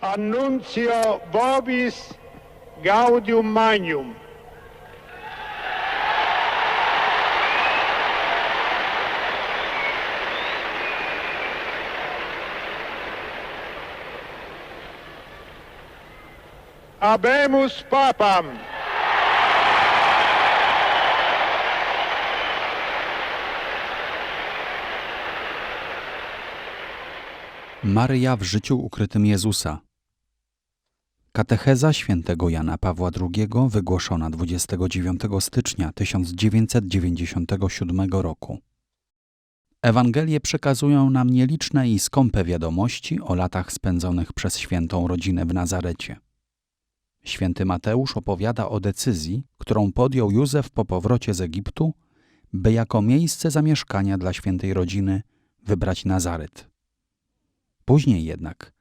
Annuncio vobis gaudium magnum. Habemus papam. Maryja w życiu ukrytym Jezusa. Katecheza świętego Jana Pawła II wygłoszona 29 stycznia 1997 roku. Ewangelie przekazują nam nieliczne i skąpe wiadomości o latach spędzonych przez świętą rodzinę w Nazarecie. Święty Mateusz opowiada o decyzji, którą podjął Józef po powrocie z Egiptu, by jako miejsce zamieszkania dla świętej rodziny wybrać Nazaret. Później jednak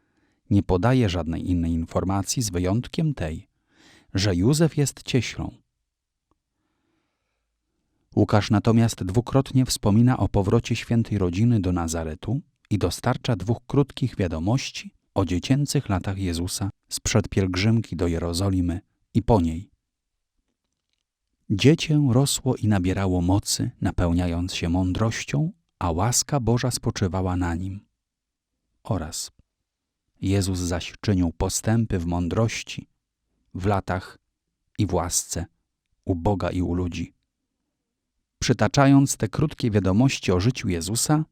nie podaje żadnej innej informacji z wyjątkiem tej, że Józef jest cieślą. Łukasz natomiast dwukrotnie wspomina o powrocie świętej rodziny do Nazaretu i dostarcza dwóch krótkich wiadomości o dziecięcych latach Jezusa sprzed pielgrzymki do Jerozolimy i po niej. Dziecię rosło i nabierało mocy, napełniając się mądrością, a łaska Boża spoczywała na nim. Oraz Jezus zaś czynił postępy w mądrości, w latach i w łasce u Boga i u ludzi. Przytaczając te krótkie wiadomości o życiu Jezusa,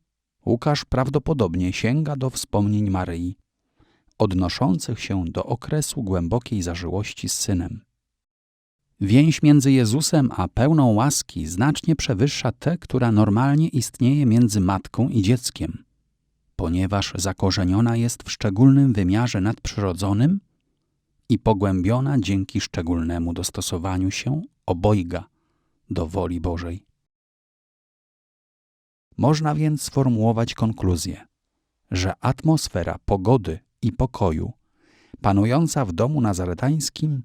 Łukasz prawdopodobnie sięga do wspomnień Maryi, odnoszących się do okresu głębokiej zażyłości z synem. Więź między Jezusem a pełną łaski znacznie przewyższa tę, która normalnie istnieje między matką i dzieckiem, ponieważ zakorzeniona jest w szczególnym wymiarze nadprzyrodzonym i pogłębiona dzięki szczególnemu dostosowaniu się obojga do woli Bożej. Można więc sformułować konkluzję, że atmosfera pogody i pokoju panująca w domu nazaretańskim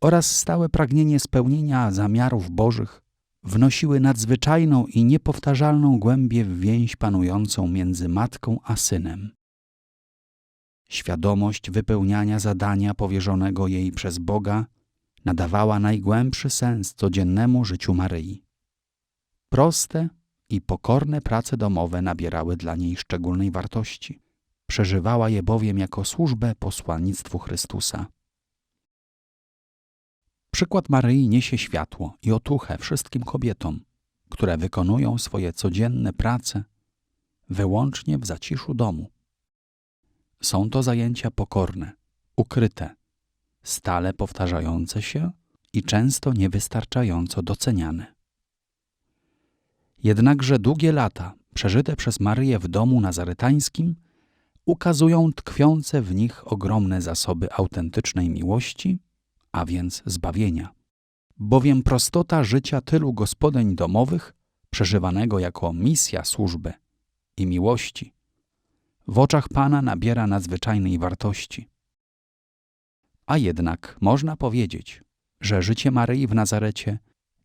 oraz stałe pragnienie spełnienia zamiarów Bożych wnosiły nadzwyczajną i niepowtarzalną głębię w więź panującą między matką a synem. Świadomość wypełniania zadania powierzonego jej przez Boga nadawała najgłębszy sens codziennemu życiu Maryi. Proste i pokorne prace domowe nabierały dla niej szczególnej wartości. Przeżywała je bowiem jako służbę posłannictwu Chrystusa. Przykład Maryi niesie światło i otuchę wszystkim kobietom, które wykonują swoje codzienne prace wyłącznie w zaciszu domu. Są to zajęcia pokorne, ukryte, stale powtarzające się i często niewystarczająco doceniane. Jednakże długie lata przeżyte przez Maryję w domu nazaretańskim ukazują tkwiące w nich ogromne zasoby autentycznej miłości, a więc zbawienia. Bowiem prostota życia tylu gospodyń domowych, przeżywanego jako misja służby i miłości, w oczach Pana nabiera nadzwyczajnej wartości. A jednak można powiedzieć, że życie Maryi w Nazarecie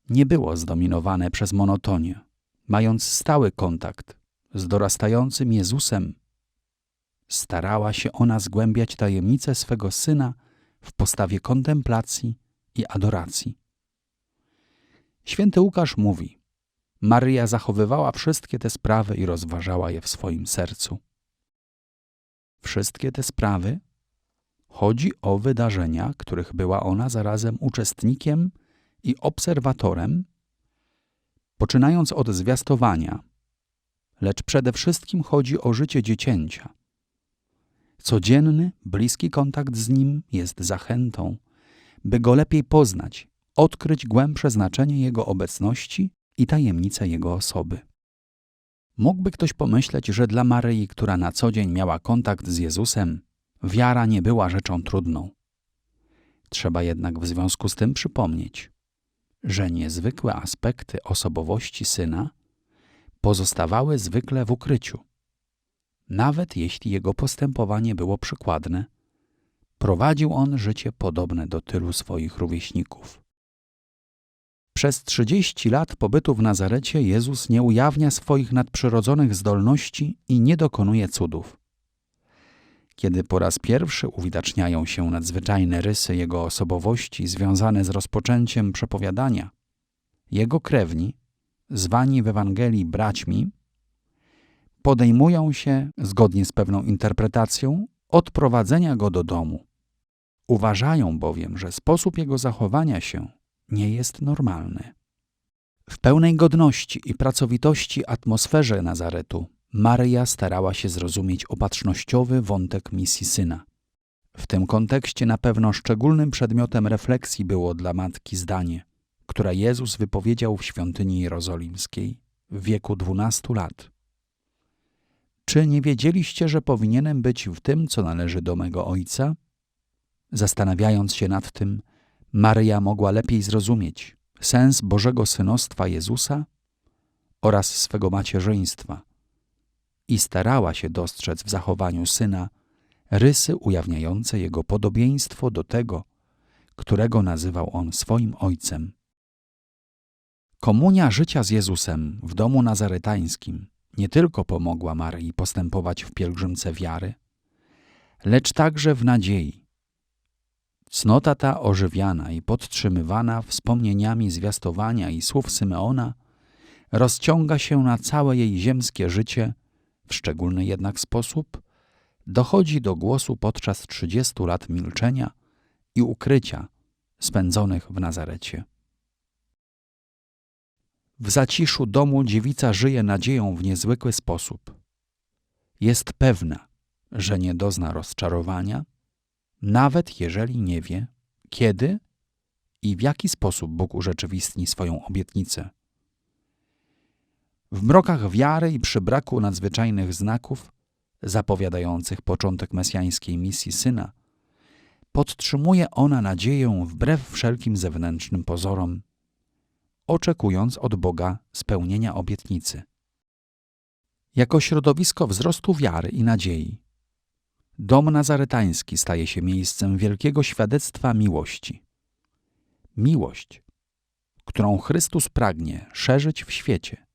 nie było zdominowane przez monotonię. Mając stały kontakt z dorastającym Jezusem, starała się ona zgłębiać tajemnice swego Syna w postawie kontemplacji i adoracji. Święty Łukasz mówi: Maryja zachowywała wszystkie te sprawy i rozważała je w swoim sercu. Wszystkie te sprawy chodzi o wydarzenia, których była ona zarazem uczestnikiem i obserwatorem, poczynając od zwiastowania, lecz przede wszystkim chodzi o życie dziecięcia. Codzienny, bliski kontakt z nim jest zachętą, by go lepiej poznać, odkryć głębsze znaczenie jego obecności i tajemnice jego osoby. Mógłby ktoś pomyśleć, że dla Maryi, która na co dzień miała kontakt z Jezusem, wiara nie była rzeczą trudną. Trzeba jednak w związku z tym przypomnieć, że niezwykłe aspekty osobowości syna pozostawały zwykle w ukryciu. Nawet jeśli jego postępowanie było przykładne, prowadził on życie podobne do tylu swoich rówieśników. Przez trzydzieści lat pobytu w Nazarecie Jezus nie ujawnia swoich nadprzyrodzonych zdolności i nie dokonuje cudów. kiedy po raz pierwszy uwidaczniają się nadzwyczajne rysy jego osobowości związane z rozpoczęciem przepowiadania, jego krewni, zwani w Ewangelii braćmi, podejmują się, zgodnie z pewną interpretacją, odprowadzenia go do domu. Uważają bowiem, że sposób jego zachowania się nie jest normalny. W pełnej godności i pracowitości atmosferze Nazaretu Maryja starała się zrozumieć opatrznościowy wątek misji syna. W tym kontekście na pewno szczególnym przedmiotem refleksji było dla matki zdanie, które Jezus wypowiedział w świątyni jerozolimskiej w wieku dwunastu lat. Czy nie wiedzieliście, że powinienem być w tym, co należy do mego Ojca? Zastanawiając się nad tym, Maryja mogła lepiej zrozumieć sens Bożego synostwa Jezusa oraz swego macierzyństwa i starała się dostrzec w zachowaniu syna rysy ujawniające jego podobieństwo do tego, którego nazywał on swoim ojcem. Komunia życia z Jezusem w domu nazaretańskim nie tylko pomogła Maryi postępować w pielgrzymce wiary, lecz także w nadziei. Cnota ta ożywiana i podtrzymywana wspomnieniami zwiastowania i słów Symeona rozciąga się na całe jej ziemskie życie, w szczególny jednak sposób dochodzi do głosu podczas trzydziestu lat milczenia i ukrycia spędzonych w Nazarecie. W zaciszu domu dziewica żyje nadzieją w niezwykły sposób. Jest pewna, że nie dozna rozczarowania, nawet jeżeli nie wie, kiedy i w jaki sposób Bóg urzeczywistni swoją obietnicę. W mrokach wiary i przy braku nadzwyczajnych znaków zapowiadających początek mesjańskiej misji syna, podtrzymuje ona nadzieję wbrew wszelkim zewnętrznym pozorom oczekując od Boga spełnienia obietnicy. Jako środowisko wzrostu wiary i nadziei, dom nazaretański staje się miejscem wielkiego świadectwa miłości. Miłość, którą Chrystus pragnie szerzyć w świecie,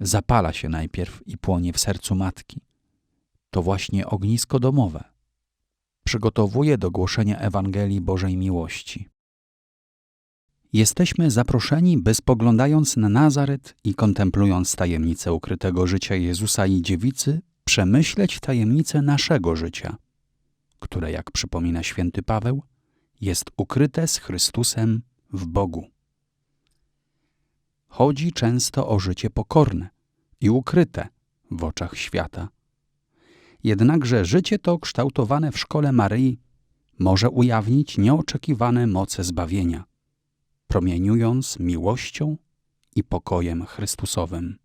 zapala się najpierw i płonie w sercu matki. To właśnie ognisko domowe. Przygotowuje do głoszenia Ewangelii Bożej miłości. Jesteśmy zaproszeni, by spoglądając na Nazaret i kontemplując tajemnicę ukrytego życia Jezusa i dziewicy, przemyśleć tajemnicę naszego życia, które, jak przypomina święty Paweł, jest ukryte z Chrystusem w Bogu. Chodzi często o życie pokorne i ukryte w oczach świata. Jednakże życie to kształtowane w szkole Maryi może ujawnić nieoczekiwane moce zbawienia promieniując miłością i pokojem Chrystusowym.